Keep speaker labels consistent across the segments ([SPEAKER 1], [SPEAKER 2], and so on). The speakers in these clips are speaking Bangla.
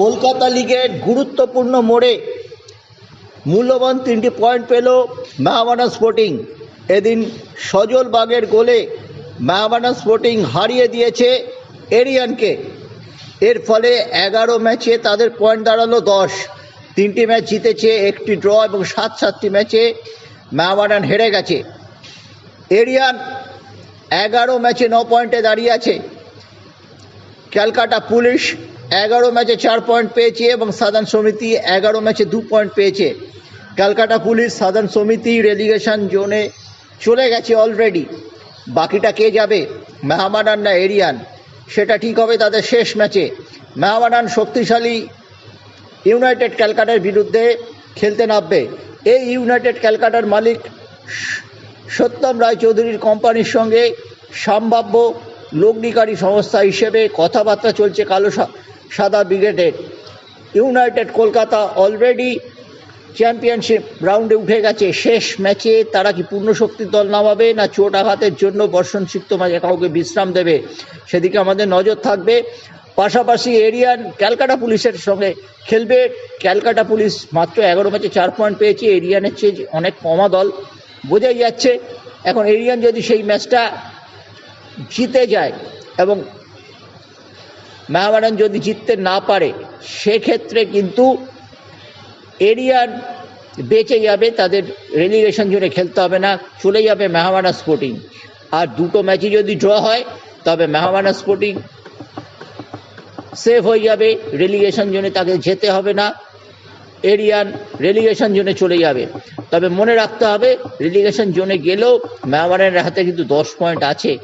[SPEAKER 1] কলকাতা লিগের গুরুত্বপূর্ণ মোড়ে মূল্যবান তিনটি পয়েন্ট পেল মেহাবানা স্পোর্টিং এদিন সজল বাগের গোলে মেহাবানা স্পোর্টিং হারিয়ে দিয়েছে এরিয়ানকে। এর ফলে এগারো ম্যাচে তাদের পয়েন্ট দাঁড়াল দশ। তিনটি ম্যাচ জিতেছে, একটি ড্র এবং সাত সাতটি ম্যাচে মেহাবাডান হেরে গেছে। এরিয়ান এগারো ম্যাচে ন পয়েন্টে দাঁড়িয়ে আছে। ক্যালকাটা পুলিশ এগারো ম্যাচে চার পয়েন্ট পেয়েছে এবং সাধারণ সমিতি এগারো ম্যাচে দু পয়েন্ট পেয়েছে। ক্যালকাটা পুলিশ সাধারণ সমিতি রেলিগেশন জোনে চলে গেছে অলরেডি বাকিটা কে যাবে? মেহামাডান না এরিয়ান। সেটা ঠিক হবে তাদের শেষ ম্যাচে। মেহামাডান শক্তিশালী ইউনাইটেড ক্যালকাটার বিরুদ্ধে খেলতে নামবে। এই ইউনাইটেড ক্যালকাটার মালিক সত্যম রায়চৌধুরীর কোম্পানির সঙ্গে সম্ভাব্য লগ্নিকারী সংস্থা হিসেবে কথাবার্তা চলছে কালো সাদা ব্রিগেডের। ইউনাইটেড কলকাতা অলরেডি চ্যাম্পিয়নশিপ রাউন্ডে উঠে গেছে। শেষ ম্যাচে তারা কি পূর্ণ শক্তির দল নামাবে না চোট আঘাতের জন্য বর্ষণ সিক্ত মাঝে কাউকে বিশ্রাম দেবে? সেদিকে আমাদের নজর থাকবে। পাশাপাশি এরিয়ান ক্যালকাটা পুলিশের সঙ্গে খেলবে। ক্যালকাটা পুলিশ মাত্র এগারো ম্যাচে চার পয়েন্ট পেয়েছে। এরিয়ানের চেয়ে অনেক কমা দল বোঝাই যাচ্ছে। এখন এরিয়ান যদি সেই ম্যাচটা জিতে যায় এবং মেহামাডান যদি জিততে না পারে, সেক্ষেত্রে কিন্তু এরিয়ান বেঁচে যাবে, তাদের রেলিগেশন জোনে খেলতে হবে না, চলে যাবে মেহামানা স্পোর্টিং আর দুটো ম্যাচই যদি ড্র হয়, তবে মেহামানা স্পোর্টিং সেভ হয়ে যাবে রেলিগেশন জোনে তাকে যেতে হবে না এরিয়ান রেলিগেশন জোনে চলে যাবে। তবে মনে রাখতে হবে রেলিগেশন জোনে গেলেও মেহামানের হাতে কিন্তু দশ পয়েন্ট আছে।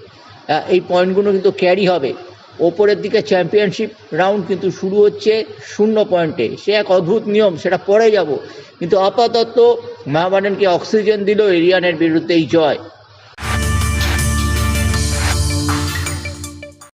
[SPEAKER 1] এই পয়েন্টগুলো কিন্তু ক্যারি হবে। ওপরের দিকে চ্যাম্পিয়নশিপ রাউন্ড কিন্তু শুরু হচ্ছে শূন্য পয়েন্টে। সে এক অদ্ভুত নিয়ম, সেটা পরে যাব। কিন্তু আপাতত মেহমানকে অক্সিজেন দিল, এরিয়ানের বিরুদ্ধে এই জয়।